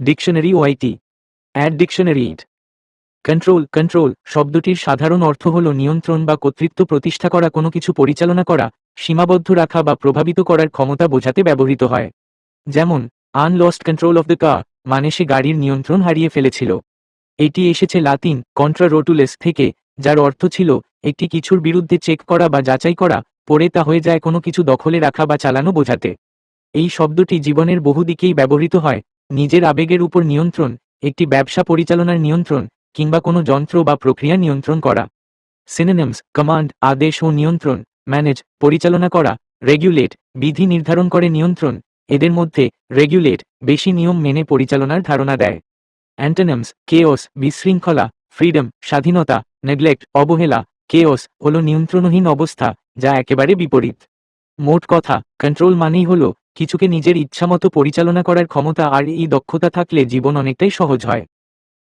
Dictionary YT add dictionary it control control শব্দটির সাধারণ অর্থ হল নিয়ন্ত্রণ বা কর্তৃত্ব প্রতিষ্ঠা করা, কোনো কিছু পরিচালনা করা, সীমাবদ্ধ রাখা বা প্রভাবিত করার ক্ষমতা বোঝাতে ব্যবহৃত হয়। যেমন unlost control of the car মানে সে গাড়ির নিয়ন্ত্রণ হারিয়ে ফেলেছিল। এটি এসেছে লাতিন কন্ট্রা রোটুলেস থেকে, যার অর্থ ছিল, একটি কিছুর বিরুদ্ধে চেক করা বা যাচাই করা, পরে তা হয়ে যায় কোনো কিছু দখলে রাখা বা চালানো বোঝাতে। এই শব্দটি জীবনের বহু দিকেই ব্যবহৃত হয় নিজের আবেগের উপর নিয়ন্ত্রণ, একটি ব্যবসা পরিচালনার নিয়ন্ত্রণ, কিংবা কোনো যন্ত্র বা প্রক্রিয়া নিয়ন্ত্রণ করা। সিনোনিমস কমান্ড আদেশ ও নিয়ন্ত্রণ ম্যানেজ পরিচালনা করা রেগুলেট বিধি নির্ধারণ করে নিয়ন্ত্রণ, এদের মধ্যে রেগুলেট বেশি নিয়ম মেনে পরিচালনার ধারণা দেয়। অ্যান্টোনিমস কেওস বিশৃঙ্খলা ফ্রিডম স্বাধীনতা নেগলেক্ট অবহেলা কেওস হল নিয়ন্ত্রণহীন অবস্থা, যা একেবারে বিপরীত। মোট কথা কন্ট্রোল মানেই হল কিছুকে নিজের ইচ্ছামতো পরিচালনা করার ক্ষমতা আর এই দক্ষতা থাকলে জীবন অনেকটাই সহজ হয়।